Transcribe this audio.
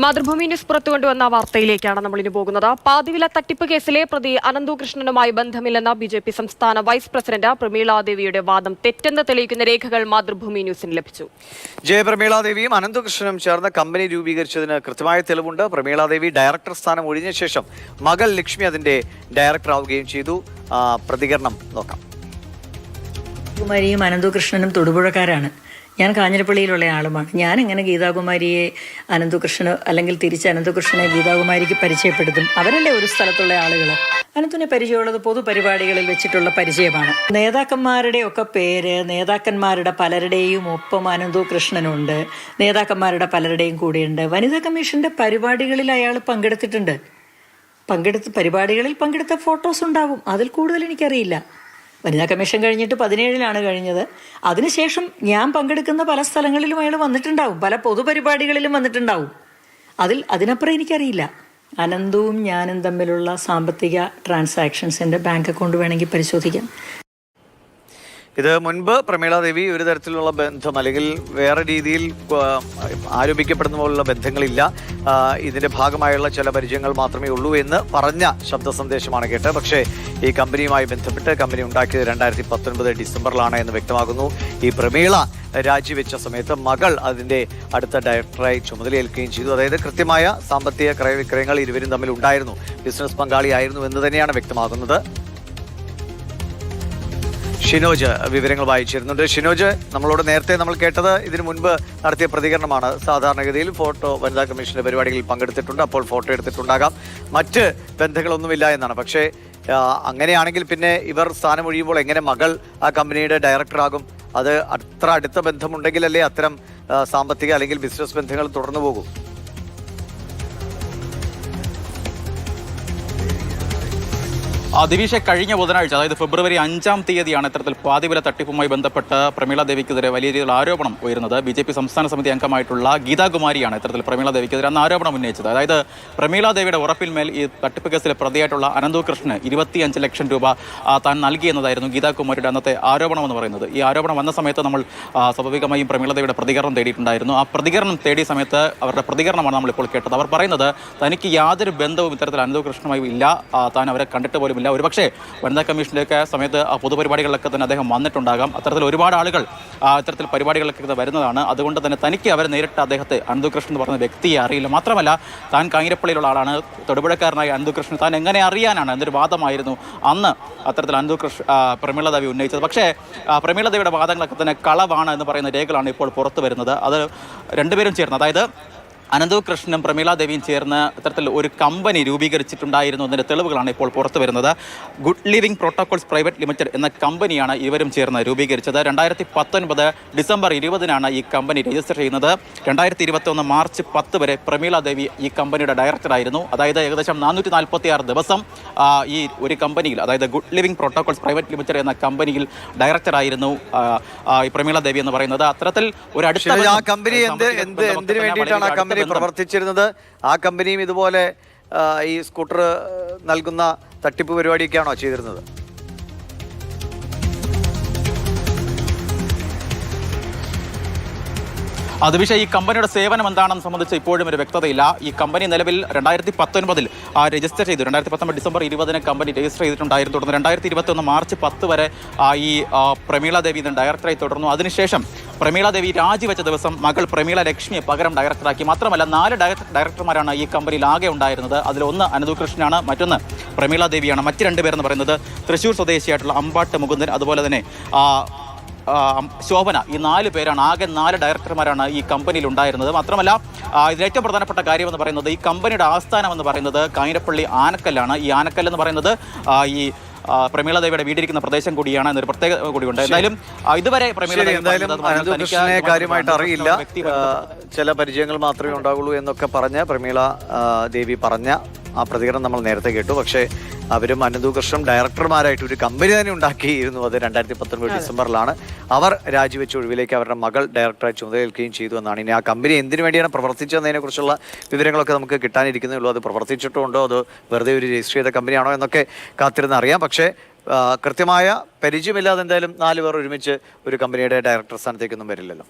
Mathrubhumi news പുറത്തുകൊണ്ടുവന്ന വാർത്തയിലേക്കാണ് നമ്മൾ ഇനി പോകുന്നത്. പാതിവില തട്ടിപ്പ് കേസിലെ പ്രതി അനന്തു കൃഷ്ണനുമായി ബന്ധമില്ലെന്ന ബി ജെ പി സംസ്ഥാന വൈസ് പ്രസിഡന്റ് പ്രമീളാദേവിയുടെ വാദം തെറ്റെന്ന് തെളിയിക്കുന്ന രേഖകൾ മാതൃഭൂമി ന്യൂസിന് ലഭിച്ചു. ജയപ്രമീളാദേവിയും അനന്തകൃഷ്ണനും ചേർന്ന് കമ്പനി രൂപീകരിച്ചതിന് കൃത്യമായ തെളിവുണ്ട്. പ്രമീളാദേവി ഡയറക്ടർ സ്ഥാനം ഒഴിഞ്ഞ ശേഷം മകൾ ലക്ഷ്മി അതിന്റെ ഡയറക്ടർ ആവുകയും ചെയ്തു. പ്രതികരണം നോക്കാം. കുമാരിയും അനന്തകൃഷ്ണനും തൊടുപുഴക്കാരാണ്. ഞാൻ കാഞ്ഞിരപ്പള്ളിയിലുള്ള ആളുമാണ്. ഞാൻ എങ്ങനെ ഗീതാകുമാരിയെ അനന്തകൃഷ്ണന് അല്ലെങ്കിൽ തിരിച്ച് അനന്തകൃഷ്ണനെ ഗീതാകുമാരിക്ക് പരിചയപ്പെടുത്തും. അവരല്ലേ ഒരു സ്ഥലത്തുള്ള ആളുകൾ അനന്തുവിനെ പരിചയമുള്ളത് പൊതുപരിപാടികളിൽ വെച്ചിട്ടുള്ള പരിചയമാണ്. നേതാക്കന്മാരുടെ ഒക്കെ പേര് നേതാക്കന്മാരുടെ പലരുടെയും ഒപ്പം അനന്തു കൃഷ്ണനുണ്ട് നേതാക്കന്മാരുടെ പലരുടെയും കൂടെയുണ്ട്. വനിതാ കമ്മീഷന്റെ പരിപാടികളിൽ അയാൾ പങ്കെടുത്തിട്ടുണ്ട്. പങ്കെടുത്ത് പരിപാടികളിൽ പങ്കെടുത്ത ഫോട്ടോസ് ഉണ്ടാവും. അതിൽ കൂടുതൽ എനിക്കറിയില്ല. വനിതാ കമ്മീഷൻ കഴിഞ്ഞിട്ട് പതിനേഴിലാണ് കഴിഞ്ഞത്. അതിനുശേഷം ഞാൻ പങ്കെടുക്കുന്ന പല സ്ഥലങ്ങളിലും അയാൾ വന്നിട്ടുണ്ടാവും. പല പൊതുപരിപാടികളിലും വന്നിട്ടുണ്ടാവും. അതിൽ അതിനപ്പുറം എനിക്കറിയില്ല. അനന്തവും ഞാനും തമ്മിലുള്ള സാമ്പത്തിക ട്രാൻസാക്ഷൻസ് എന്റെ ബാങ്ക് അക്കൗണ്ട് വേണമെങ്കിൽ പരിശോധിക്കാം. ഇത് മുൻപ് പ്രമീളാദേവി ഒരു തരത്തിലുള്ള ബന്ധം അല്ലെങ്കിൽ വേറെ രീതിയിൽ ആരോപിക്കപ്പെടുന്ന പോലുള്ള ബന്ധങ്ങളില്ല. ഇതിന്റെ ഭാഗമായുള്ള ചില പരിചയങ്ങൾ മാത്രമേ ഉള്ളൂ എന്ന് പറഞ്ഞ ശബ്ദ സന്ദേശമാണ് കേട്ടത്. പക്ഷേ ഈ കമ്പനിയുമായി ബന്ധപ്പെട്ട് കമ്പനി ഉണ്ടാക്കിയത് രണ്ടായിരത്തി പത്തൊൻപത് ഡിസംബറിലാണ് എന്ന് വ്യക്തമാകുന്നു ഈ പ്രമീള രാജിവെച്ച സമയത്ത് മകൾ അതിന്റെ അടുത്ത ഡയറക്ടറായി ചുമതലയേൽക്കുകയും ചെയ്തു. അതായത് കൃത്യമായ സാമ്പത്തിക ക്രയവിക്രയങ്ങൾ ഇരുവരും തമ്മിൽ ഉണ്ടായിരുന്നു. ബിസിനസ് പങ്കാളിയായിരുന്നു എന്ന് തന്നെയാണ് വ്യക്തമാകുന്നത്. ഷിനോജ് വിവരങ്ങൾ വായിച്ചിരുന്നുണ്ട്. ഷിനോജ് നമ്മളോട് നേരത്തെ നമ്മൾ കേട്ടത് ഇതിനു മുൻപ് നടത്തിയ പ്രതികരണമാണ്. സാധാരണഗതിയിൽ ഫോട്ടോ വനിതാ കമ്മീഷന്റെ പരിപാടികളിൽ പങ്കെടുത്തിട്ടുണ്ട്. അപ്പോൾ ഫോട്ടോ എടുത്തിട്ടുണ്ടാകാം. മറ്റ് ബന്ധങ്ങളൊന്നുമില്ല എന്നാണ്. പക്ഷേ അങ്ങനെയാണെങ്കിൽ പിന്നെ ഇവർ സ്ഥാനമൊഴിയുമ്പോൾ എങ്ങനെ മകൾ ആ കമ്പനിയുടെ ഡയറക്ടറാകും? അത് അത്ര അടുത്ത ബന്ധമുണ്ടെങ്കിലല്ലേ അത്തരം സാമ്പത്തിക അല്ലെങ്കിൽ ബിസിനസ് ബന്ധങ്ങൾ തുടർന്നു പോകും? ദിവിഷെ കഴിഞ്ഞ ബുധനാഴ്ച അതായത് ഫെബ്രുവരി അഞ്ചാം തീയതിയാണ് ഇത്തരത്തിൽ പാതിവില തട്ടിപ്പുമായി ബന്ധപ്പെട്ട് പ്രമീള ദേവിക്കെതിരെ വലിയ രീതിയിൽ ആരോപണം ഉയരുന്നത്. ബി ജെ പി സംസ്ഥാന സമിതി അംഗമായിട്ടുള്ള ഗീതാകുമാരിയാണ് ഇത്തരത്തിൽ പ്രമീള ദേവിക്കെതിരെ അന്ന് ആരോപണം ഉന്നയിച്ചത്. അതായത് പ്രമീള ദേവിയുടെ ഉറപ്പിന്മേൽ ഈ തട്ടിപ്പ് കേസിലെ പ്രതിയായിട്ടുള്ള അനന്തു കൃഷ്ണന് ഇരുപത്തിയഞ്ച് ലക്ഷം രൂപ താൻ നൽകിയെന്നതായിരുന്നു ഗീതാകുമാരിയുടെ അന്നത്തെ ആരോപണം എന്ന് പറയുന്നത്. ഈ ആരോപണം വന്ന സമയത്ത് നമ്മൾ സ്വാഭാവികമായും പ്രമീള ദേവിയുടെ പ്രതികരണം തേടിയിട്ടുണ്ടായിരുന്നു. ആ പ്രതികരണം തേടിയ സമയത്ത് അവരുടെ പ്രതികരണമാണ് നമ്മളിപ്പോൾ കേട്ടത്. അവർ പറയുന്നത് തനിക്ക് യാതൊരു ബന്ധവും ഇത്തരത്തിൽ അനന്തു കൃഷ്ണനുമായി ഇല്ല താൻ അവരെ കണ്ടിട്ട് പോലുമില്ല ഒരുപക്ഷെ വനിതാ കമ്മീഷന്റെയൊക്കെ സമയത്ത് പൊതുപരിപാടികളിലൊക്കെ തന്നെ അദ്ദേഹം വന്നിട്ടുണ്ടാകാം. അത്തരത്തിൽ ഒരുപാട് ആളുകൾ അത്തരത്തിൽ പരിപാടികളിലൊക്കെ വരുന്നതാണ്. അതുകൊണ്ട് തന്നെ തനിക്ക് അവരെ നേരിട്ട് അദ്ദേഹത്തെ അനന്തുകൃഷ്ണൻ എന്ന് പറയുന്ന വ്യക്തിയെ അറിയില്ല. മാത്രമല്ല താൻ കാഞ്ഞിരപ്പള്ളിയിലുള്ള ആളാണ്. തൊടുപുഴക്കാരനായ അനന്തുകൃഷ്ണൻ താൻ എങ്ങനെ അറിയാനാണ്? എന്നൊരു വാദമായിരുന്നു അന്ന് അത്തരത്തിൽ അനന്തു കൃഷ്ണ ആ, പ്രമീള ദേവി ഉന്നയിച്ചത്. പക്ഷേ പ്രമീളദേവിയുടെ വാദങ്ങളൊക്കെ തന്നെ കളവാണ് എന്ന് പറയുന്ന രേഖകളാണ് ഇപ്പോൾ പുറത്തു വരുന്നത്. അത് രണ്ടുപേരും ചേർന്ന്. അതായത് അനന്തു കൃഷ്ണനും പ്രമീള ദേവിയും ചേർന്ന് ഇത്തരത്തിൽ ഒരു കമ്പനി രൂപീകരിച്ചിട്ടുണ്ടായിരുന്നു എന്നതിന്റെ തെളിവുകളാണ് ഇപ്പോൾ പുറത്തു വരുന്നത്. Good living protocols private limited എന്ന കമ്പനിയാണ് ഇവരും ചേർന്ന് രൂപീകരിച്ചത്. രണ്ടായിരത്തി പത്തൊൻപത് ഡിസംബർ ഇരുപതിനാണ് ഈ കമ്പനി രജിസ്റ്റർ ചെയ്യുന്നത്. രണ്ടായിരത്തി ഇരുപത്തൊന്ന് മാർച്ച് പത്ത് വരെ പ്രമീള ദേവി ഈ കമ്പനിയുടെ ഡയറക്ടറായിരുന്നു അതായത് ഏകദേശം നാനൂറ്റി നാൽപ്പത്തി ആറ് ദിവസം ഈ ഒരു കമ്പനിയിൽ അതായത് good living protocols private limited എന്ന കമ്പനിയിൽ ഡയറക്ടറായിരുന്നു ഈ പ്രമീള ദേവി എന്ന് പറയുന്നത്. അത്തരത്തിൽ ഒരു അടുത്ത കമ്പനി എന്ത് എന്തിനു വേണ്ടിയിട്ടാണ് ആ വളരെ കമ്പനി പ്രവർത്തിച്ചിരുന്നത്. ആ കമ്പനിയും ഇതുപോലെ ഈ സ്കൂട്ടർ നൽകുന്ന തട്ടിപ്പ് പരിപാടിയൊക്കെയാണോ ചെയ്തിരുന്നത്? അത് പക്ഷേ ഈ കമ്പനിയുടെ സേവനം എന്താണെന്ന് സംബന്ധിച്ച് ഇപ്പോഴും ഒരു വ്യക്തതയില്ല. ഈ കമ്പനി നിലവിൽ രണ്ടായിരത്തി പത്തൊൻപതിൽ രജിസ്റ്റർ ചെയ്തു. രണ്ടായിരത്തി പത്തൊമ്പത് ഡിസംബർ ഇരുപതിന് കമ്പനി രജിസ്റ്റർ ചെയ്തിട്ടുണ്ടായിരുന്നു. തുടർന്ന് രണ്ടായിരത്തി ഇരുപത്തൊന്ന് മാർച്ച് പത്ത് വരെ ഈ പ്രമീള ദേവി ഇതിന് ഡയറക്ടറായി തുടർന്നു. അതിനുശേഷം പ്രമീള ദേവി രാജിവെച്ച ദിവസം മകൾ പ്രമീള ലക്ഷ്മിയെ പകരം ഡയറക്ടറാക്കി മാത്രമല്ല നാല് ഡയറക്ടർമാരാണ് ഈ കമ്പനിയിൽ ആകെ ഉണ്ടായിരുന്നത്. അതിലൊന്ന് അനന്തു കൃഷ്ണനാണ് മറ്റൊന്ന് പ്രമീള ദേവിയാണ്. മറ്റ് രണ്ടുപേരെന്ന് പറയുന്നത് തൃശ്ശൂർ സ്വദേശിയായിട്ടുള്ള അമ്പാട്ട് മുകുന്ദൻ. അതുപോലെ തന്നെ ശോഭന ഈ നാല് പേരാണ് ആകെ നാല് ഡയറക്ടർമാരാണ് ഈ കമ്പനിയിൽ ഉണ്ടായിരുന്നത്. മാത്രമല്ല ഏറ്റവും പ്രധാനപ്പെട്ട കാര്യം എന്ന് പറയുന്നത് ഈ കമ്പനിയുടെ ആസ്ഥാനം എന്ന് പറയുന്നത് കാഞ്ഞിരപ്പള്ളി ആനക്കല്ലാണ്. ഈ ആനക്കല്ല് എന്ന് പറയുന്നത് ഈ പ്രമീളദേവിയുടെ പ്രമീള ദേവിയുടെ വീടിരിക്കുന്ന പ്രദേശം കൂടിയാണ് എന്നൊരു പ്രത്യേക കൂടിയുണ്ട്. എന്തായാലും ഇതുവരെ പ്രമീള കാര്യമായിട്ട് അറിയില്ല. ചില പരിചയങ്ങൾ മാത്രമേ ഉണ്ടാവുള്ളൂ എന്നൊക്കെ പറഞ്ഞ് പ്രമീള ദേവി പറഞ്ഞ ആ പ്രതികരണം നമ്മൾ നേരത്തെ കേട്ടു. പക്ഷേ അവരും അനന്തകൃഷ്ണൻ ഡയറക്ടർമാരായിട്ട് ഒരു കമ്പനി തന്നെ ഉണ്ടാക്കിയിരുന്നു അത് രണ്ടായിരത്തി പത്തൊൻപത് ഡിസംബറിലാണ്. അവർ രാജിവെച്ച ഒഴിവിലേക്ക് അവരുടെ മകൾ ഡയറക്ടറായി ചുമതലയേൽക്കുകയും ചെയ്തു എന്നാണ്. ഇനി ആ കമ്പനി എന്തിനു വേണ്ടിയാണ് പ്രവർത്തിച്ചതെന്നതിനെ കുറിച്ചുള്ള വിവരങ്ങളൊക്കെ നമുക്ക് കിട്ടാനിരിക്കുന്നേ ഉള്ളൂ. അത് പ്രവർത്തിച്ചിട്ടുണ്ടോ? അത് വെറുതെ ഒരു രജിസ്റ്റർ ചെയ്ത കമ്പനിയാണോ എന്നൊക്കെ കാത്തിരുന്ന് അറിയാം. പക്ഷേ കൃത്യമായ പരിചയമില്ലാതെ എന്തായാലും നാല് പേർ ഒരുമിച്ച് ഒരു കമ്പനിയുടെ ഡയറക്ടർ സ്ഥാനത്തേക്കൊന്നും വരില്ലല്ലോ.